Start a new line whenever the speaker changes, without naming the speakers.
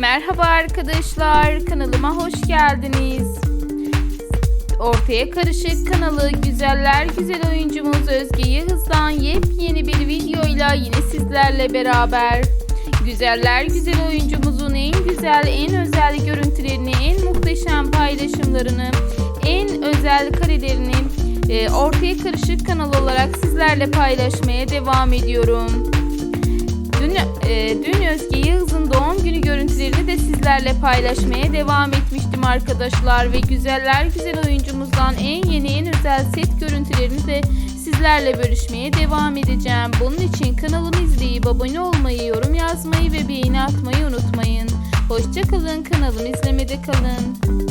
Merhaba arkadaşlar, kanalıma hoş geldiniz. Ortaya Karışık kanalı güzeller güzel oyuncumuz Özge Yağız'dan yepyeni bir videoyla yine sizlerle beraber. Güzeller güzel oyuncumuzun en güzel, en özel görüntülerini, en muhteşem paylaşımlarını, en özel karelerini e, Ortaya Karışık kanalı olarak sizlerle paylaşmaya devam ediyorum. Dün, e, dün Özge doğum görüntülerini de sizlerle paylaşmaya devam etmiştim arkadaşlar. Ve güzeller güzel oyuncumuzdan en yeni en özel set görüntülerini de sizlerle bölüşmeye devam edeceğim. Bunun için kanalımı izleyip abone olmayı, yorum yazmayı ve beğeni atmayı unutmayın. Hoşçakalın kanalımı izlemede kalın.